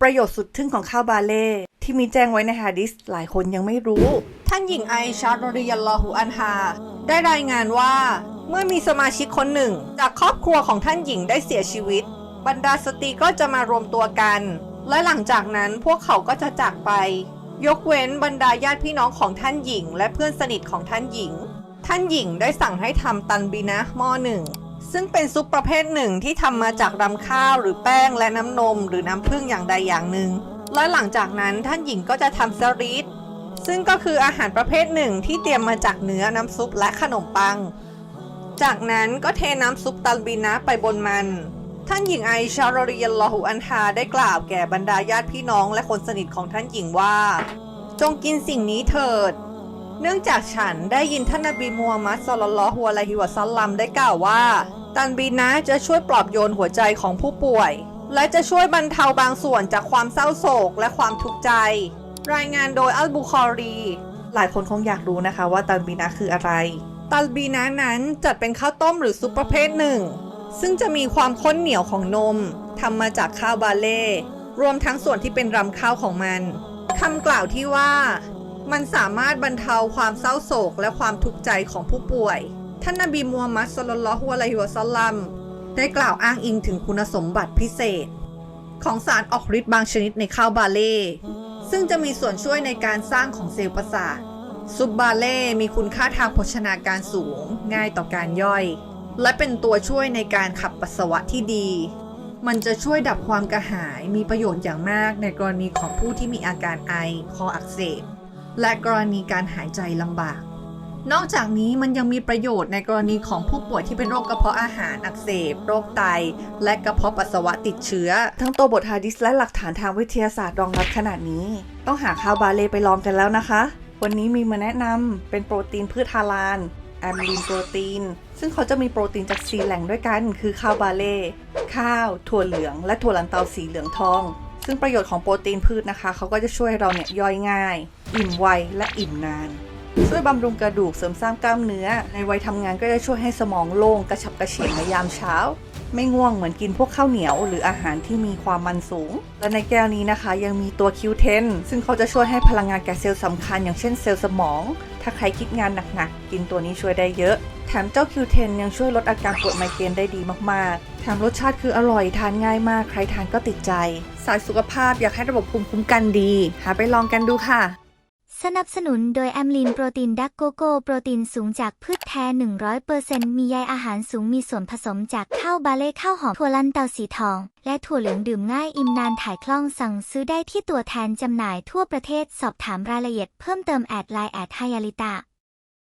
ประโยชน์สุดทึ่งของข้าวบาเล่ที่มีแจ้งไว้ในฮะดิษหลายคนยังไม่รู้ ท่านหญิงไอชาร์รอริยัลลอฮุอันฮาได้รายงานว่า เมื่อมีสมาชิกคนหนึ่ง จากครอบครัวของท่านหญิงได้เสียชีวิต บรรดาสตรีก็จะมารวมตัวกัน และหลังจากนั้นพวกเขาก็จะจากไป ยกเว้นบรรดาญาติพี่น้องของท่านหญิง และเพื่อนสนิทของท่านหญิง ท่านหญิงได้สั่งให้ทำตันบีนะหม้อหนึ่ง ซึ่งเป็นซุปประเภทหนึ่งที่ทำมาจากรำข้าวหรือแป้งและน้ำนม หรือน้ำผึ้งอย่างใดอย่างหนึ่ง และหลังจากนั้นท่านหญิงก็จะทำสรีทซึ่งก็คืออาหารประเภทหนึ่งที่เตรียมมาจากเนื้อน้ำซุปและขนมปัง จากนั้นก็เทน้ำซุปตัลบีนะไปบนมัน ท่านหญิงไอชารอริยัลอฮุอันฮาได้กล่าวแก่บรรดาญาติพี่น้องและคนสนิทของท่านหญิงว่า จงกินสิ่งนี้เถิด เนื่องจากฉันได้ยินท่านนบีมูฮัมมัดศ็อลลัลลอฮุอะลัยฮิวะซัลลัมได้กล่าวว่า ตันบีนะจะช่วยปลอบโยนหัวใจของผู้ป่วย และจะช่วยบรรเทาบางส่วนจากความเศร้าโศกและความทุกข์ใจ รายงานโดยอัลบุคอรี หลายคนคงอยากรู้นะคะว่าตันบีนะคืออะไร ตัลบีนะนั้นจัดเป็นข้าวต้มหรือซุปประเภทหนึ่ง ซึ่งจะมีความข้นเหนียวของนมทำมาจากข้าวบาเล่รวมทั้งส่วนที่เป็นรำข้าวของมันคำกล่าวที่ว่า มันสามารถบรรเทาความเศร้าโศกและความทุกข์ใจของผู้ป่วย ท่านนบีมูฮัมมัดสลลัลฮุอะลัยฮิวะซัลลัมได้กล่าวอ้างอิงถึงคุณสมบัติพิเศษ ของสารออกฤทธิ์บางชนิดในข้าวบาเล่ ซึ่งจะมีส่วนช่วยในการสร้างของเซลล์ประสาทซุปบาเล่มีคุณค่าทางโภชนาการสูง ง่ายต่อการย่อย และเป็นตัวช่วยในการขับปัสสาวะที่ดี มันจะช่วยดับความกระหายมีประโยชน์อย่างมากในกรณีของผู้ที่มีอาการไอ คออักเสบ และกรณีการหายใจลำบาก นอกจากนี้มันยังมีประโยชน์ในกรณีของผู้ป่วยที่เป็นโรคกระเพาะอาหารอักเสบ โรคไต และกระเพาะปัสสาวะติดเชื้อ ทั้งตัวบทฮะดิษและหลักฐานทางวิทยาศาสตร์รองรับขนาดนี้ ต้องหาข้าวบาเลไปลองกันแล้วนะคะ วันนี้มีมาแนะนำเป็นโปรตีนพืชฮาลาลแอมลีนโปรตีน ซึ่งเขาจะมีโปรตีนจากสีแหล่งด้วยกัน คือข้าวบาเล่ ข้าว ถั่วเหลือง และถั่วลันเตาสีเหลืองทอง ซึ่งประโยชน์ของโปรตีนพืชนะคะ เขาก็จะช่วยเราเนี่ยย่อยง่าย อิ่มไวและอิ่มนาน ช่วยบำรุงกระดูกเสริมสร้างกล้ามเนื้อ ในวัยทำงานก็จะช่วยให้สมองโล่งกระฉับกระเฉงในยามเช้า ไม่ง่วงเหมือนกินพวกข้าวเหนียว หรืออาหารที่มีความมันสูง และในแก้วนี้นะคะ ยังมีตัว Q10 ซึ่งเขาจะช่วยให้พลังงานแก่เซลล์สำคัญ อย่างเช่นเซลล์สมอง ถ้าใครคิดงานหนักๆกินตัวนี้ช่วยได้เยอะ แถมเจ้า Q10 ยังช่วยลดอาการปวดไมเกรนได้ดีมากๆ แถมรสชาติคืออร่อยทานง่ายมากใครทานก็ติดใจ สายสุขภาพอยากให้ระบบภูมิคุ้มกันดี หาไปลองกันดูค่ะ สนับสนุนโดยแอมลีนโปรตีนดักโกโก้โปรตีนสูงจากพืชแท้ 100%มีใยอาหารสูงมีส่วนผสมจากข้าวบาเล่ข้าวหอมถั่วลันเตาสีทอง และถั่วเหลืองดื่มง่ายอิ่มนานถ่ายคล่องสั่งซื้อได้ที่ตัวแทนจำหน่ายทั่วประเทศสอบถามรายละเอียดเพิ่มเติมแอดไลน์แอดไฮยาลิตา